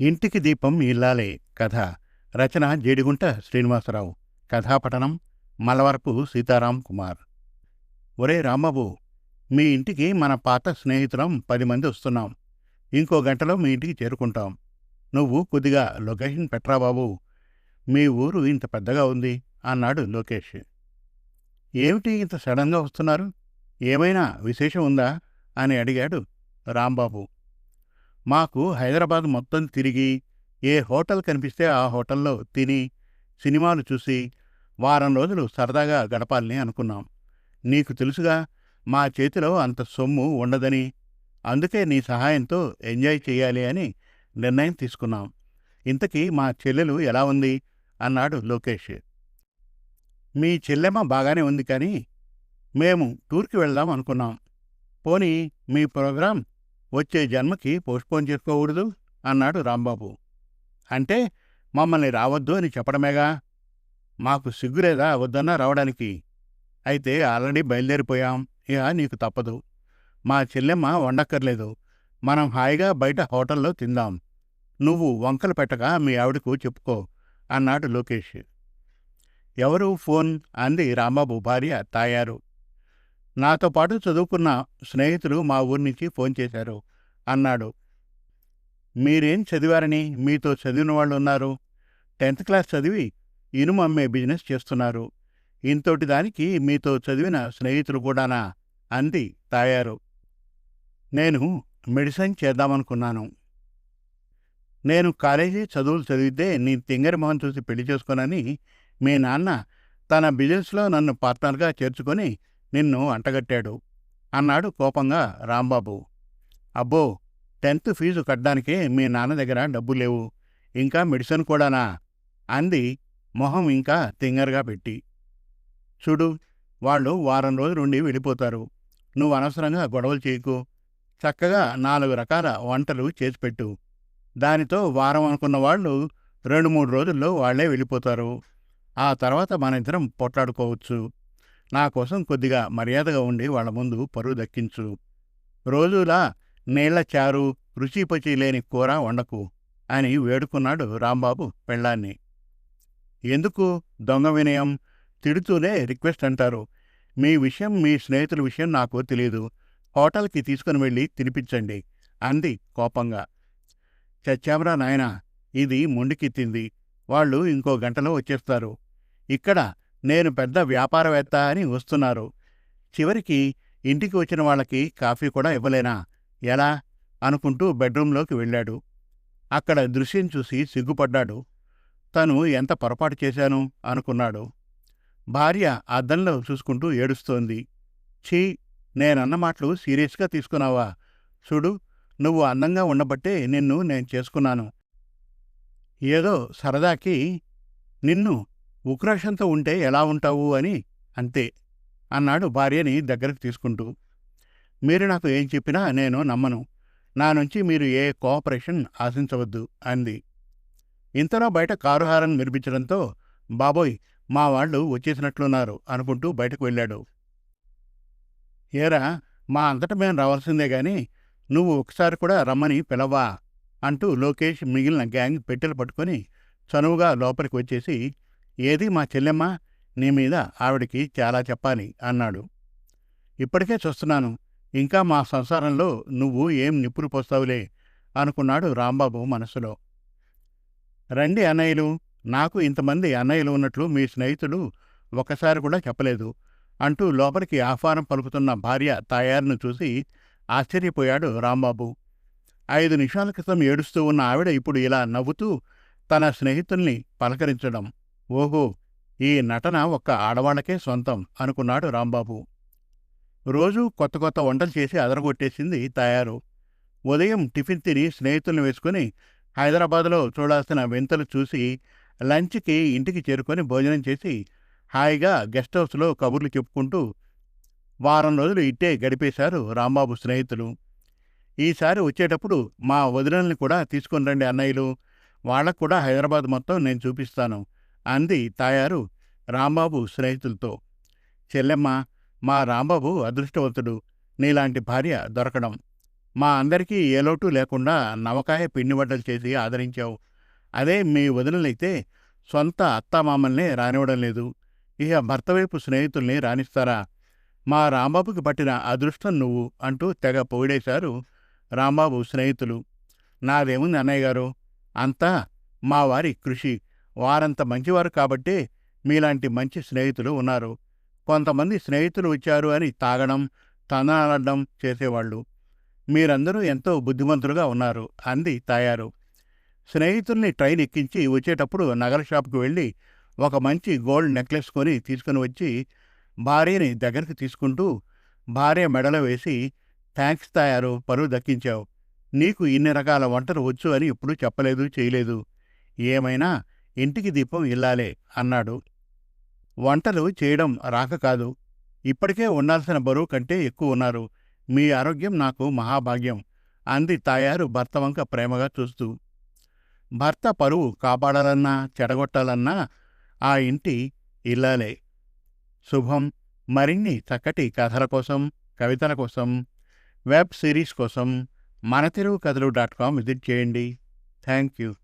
ఇంటికి దీపం ఇల్లాలే. కథ. రచన జేడిగుంట శ్రీనివాసరావు. కథాపఠనం మలవరపు సీతారాం కుమార్. ఒరే రాంబాబు మీ ఇంటికి మన పాత స్నేహితులం పది మంది వస్తున్నాం. ఇంకో గంటలో మీ ఇంటికి చేరుకుంటాం. నువ్వు కొద్దిగా లొకేషన్ పెట్టరా బాబు. మీ ఊరు ఇంత పెద్దగా ఉంది అన్నాడు లోకేష్. ఏమిటి ఇంత సడన్గా వస్తున్నారు? ఏమైనా విశేషం ఉందా? అని అడిగాడు రాంబాబు. మాకు హైదరాబాద్ మొత్తం తిరిగి ఏ హోటల్ కనిపిస్తే ఆ హోటల్లో తిని సినిమాలు చూసి వారం రోజులు సరదాగా గడపాలని అనుకున్నాం. నీకు తెలుసుగా మా చేతిలో అంత సొమ్ము ఉండదని అందుకే నీ సహాయంతో ఎంజాయ్ చేయాలి అని నిర్ణయం తీసుకున్నాం. ఇంతకీ మా చెల్లెలు ఎలా ఉంది? అన్నాడు లోకేష్. మీ చెల్లెమ్మ బాగానే ఉంది కానీ మేము టూర్కి వెళ్దాం అనుకున్నాం. పోనీ మీ ప్రోగ్రాం వచ్చే జన్మకి పోస్ట్పోన్ చేసుకోకూడదు అన్నాడు రాంబాబు. అంటే మమ్మల్ని రావద్దు అని చెప్పడమేగా? మాకు సిగ్గులేదా వద్దన్నా రావడానికి. అయితే ఆల్రెడీ బయలుదేరిపోయాం. ఇక నీకు తప్పదు. మా చెల్లెమ్మ వండక్కర్లేదు. మనం హాయిగా బయట హోటల్లో తిందాం. నువ్వు వంకలు పెట్టక మీ ఆవిడకు చెప్పుకో అన్నాడు లోకేష్. ఎవరు ఫోన్? అంది రాంబాబు భార్య తాయారు. నాతో పాటు చదువుకున్న స్నేహితులు మా ఊరి నుంచి ఫోన్ చేశారు. అన్నాడు. మీరేం చదివారని? మీతో చదివిన వాళ్ళు ఉన్నారు. టెన్త్ క్లాస్ చదివి ఇనుము అమ్మే బిజినెస్ చేస్తున్నారు. ఇంతోటి దానికి మీతో చదివిన స్నేహితులు కూడానా? అంది తాయారు. నేను మెడిసిన్ చేద్దామనుకున్నాను. నేను కాలేజీ చదువులు చదివితే నీ తింగరి మొహం చూసి పెళ్ళి చేసుకోనని మీ నాన్న తన బిజినెస్లో నన్ను పార్ట్నర్గా చేర్చుకొని నిన్ను అంటగట్టాడు. అన్నాడు కోపంగా రాంబాబు. అబ్బో టెన్త్ ఫీజు కట్టడానికే మీ నాన్న దగ్గర డబ్బు లేవు. ఇంకా మెడిసిన్ కూడానా? అంది మొహం ఇంకా తింగరగా పెట్టి. చూడు వాళ్ళు వారం రోజులుండి వెళ్ళిపోతారు. నువ్వు అనవసరంగా గొడవలు చేయకు. చక్కగా నాలుగు రకాల వంటలు చేసిపెట్టు దానితో వారం అనుకున్న వాళ్ళు రెండు మూడు రోజుల్లో వాళ్ళే వెళ్ళిపోతారు. ఆ తర్వాత మన ఇద్దరం పొట్లాడుకోవచ్చు. నా కోసం కొద్దిగా మర్యాదగా ఉండి వాళ్ళ ముందు పరువు దక్కించు. రోజులా నీళ్ళ చారు రుచిపచి లేని కూర వండకు అని వేడుకున్నాడు రాంబాబు పెళ్ళాన్ని. ఎందుకు? దొంగ వినయం? తిడుతూనే రిక్వెస్ట్ అంటారు. మీ విషయం మీ స్నేహితుల విషయం నాకు తెలియదు హోటల్కి తీసుకుని వెళ్ళి తినిపించండి అంది కోపంగా. చచ్చామరా నాయన ఇది మొండికెత్తింది వాళ్ళు ఇంకో గంటలో వచ్చేస్తారు. ఇక్కడ నేను పెద్ద వ్యాపారవేత్త అని వస్తున్నారు. చివరికి ఇంటికి వచ్చిన వాళ్ళకి కాఫీ కూడా ఇవ్వలేనా? ఎలా? అనుకుంటూ బెడ్రూంలోకి వెళ్ళాడు. అక్కడ దృశ్యం చూసి సిగ్గుపడ్డాడు. తను ఎంత పొరపాటు చేశాను? అనుకున్నాడు. భార్య అద్దంలో చూసుకుంటూ ఏడుస్తోంది. ఛీ! నేనన్న మాటలు సీరియస్గా తీసుకున్నావా? చూడు నువ్వు అందంగా ఉండబట్టే నిన్ను నేను చేసుకున్నాను. ఏదో సరదాకి నిన్ను ఉక్రోషంతో ఉంటే ఎలా ఉంటావు అని? అంతే అన్నాడు భార్యని దగ్గరకు తీసుకుంటూ. మీరు నాకు ఏం చెప్పినా నేను నమ్మను. నా నుంచి మీరు ఏ కోఆపరేషన్ ఆశించవద్దు అంది. ఇంతలో బయట కారు హారన్ బాబోయ్ మా వాళ్ళు వచ్చేసినట్లున్నారు అనుకుంటూ బయటకు వెళ్ళాడు. ఏరా మా అంతట మేము రావాల్సిందే గాని నువ్వు ఒకసారి కూడా రమ్మని పిలవా అంటూ లోకేష్ మిగిలిన గ్యాంగ్ పెట్టెలు పట్టుకొని చనువుగా లోపలికి వచ్చేసి ఏది మా చెల్లెమ్మ నీ మీద ఆవిడికి చాలా చెప్పాలి అన్నాడు. ఇప్పటికే చూస్తున్నాను ఇంకా మా సంసారంలో నువ్వు ఏం నిప్పులు పోస్తావులే అనుకున్నాడు రాంబాబు మనసులో. రండి అన్నయ్యలు నాకు ఇంతమంది అన్నయ్యలు ఉన్నట్లు మీ స్నేహితుడు ఒకసారి కూడా చెప్పలేదు అంటూ లోపలికి ఆహ్వానం పలుకుతున్న భార్య తాయారును చూసి ఆశ్చర్యపోయాడు రాంబాబు. ఐదు నిమిషాల క్రితం ఏడుస్తూ ఉన్న ఆవిడ ఇప్పుడు ఇలా నవ్వుతూ తన స్నేహితుల్ని పలకరించడం. ఓహో ఈ నటన ఒక్క ఆడవాళ్ళకే సొంతం అనుకున్నాడు రాంబాబు. రోజూ కొత్త కొత్త వంటలు చేసి అదరగొట్టేసింది తయారు. ఉదయం టిఫిన్ తిని స్నేహితుల్ని వేసుకుని హైదరాబాద్లో చూడాల్సిన వింతలు చూసి లంచ్కి ఇంటికి చేరుకొని భోజనం చేసి హాయిగా గెస్ట్ హౌస్లో కబుర్లు చెప్పుకుంటూ వారం రోజులు ఇట్టే గడిపేశారు రాంబాబు స్నేహితులు. ఈసారి వచ్చేటప్పుడు మా వదినల్ని కూడా తీసుకుని రండి అన్నయ్యలు. వాళ్ళకు కూడా హైదరాబాద్ మొత్తం నేను చూపిస్తాను. అంది తాయారు రాంబాబు స్నేహితులతో. చెల్లెమ్మ మా రాంబాబు అదృష్టవంతుడు. నీలాంటి భార్య దొరకడం. మా అందరికీ ఏ లోటు లేకుండా నవకాయ పిండి వంటలు చేసి ఆదరించావు. అదే మీ వదినలైతే సొంత అత్తామామల్నే రానివ్వడం లేదు. ఇక భర్త వైపు స్నేహితుల్ని రాణిస్తారా? మా రాంబాబుకి పట్టిన అదృష్టం నువ్వు అంటూ తెగ పొగిడేశారు రాంబాబు స్నేహితులు. నాదేముంది అన్నయ్య గారు అంతా మా వారి కృషి. వారంత మంచివారు కాబట్టే మీలాంటి మంచి స్నేహితులు ఉన్నారు. కొంతమంది స్నేహితులు వచ్చారు అని తాగడం తనాలడం చేసేవాళ్ళు. మీరందరూ ఎంతో బుద్ధిమంతులుగా ఉన్నారు అంది తాయారు. స్నేహితుల్ని ట్రైన్ ఎక్కించి వచ్చేటప్పుడు నగర షాప్కి వెళ్ళి ఒక మంచి గోల్డ్ నెక్లెస్ కొని తీసుకుని వచ్చి భార్యని దగ్గరికి తీసుకుంటూ భార్య మెడలో వేసి థ్యాంక్స్ తాయారు పరువు దక్కించావు. నీకు ఇన్ని రకాల వంటలు వచ్చు అని ఎప్పుడూ చెప్పలేదు చేయలేదు. ఏమైనా ఇంటికి దీపం ఇల్లాలే అన్నాడు. వంటలు చేయడం రాక కాదు. ఇప్పటికే ఉండాల్సిన బరువు కంటే ఎక్కువ ఉన్నారు. మీ ఆరోగ్యం నాకు మహాభాగ్యం అంది తాయారు భర్త వంక ప్రేమగా చూస్తూ. భర్త పరువు కాపాడాలన్నా చెడగొట్టాలన్నా ఆ ఇంటి ఇల్లాలే. శుభం. మరిన్ని చక్కటి కథల కోసం కవితల కోసం వెబ్ సిరీస్ కోసం మన తెలుగు కథలు డాట్ కామ్ విజిట్ చేయండి. Thank you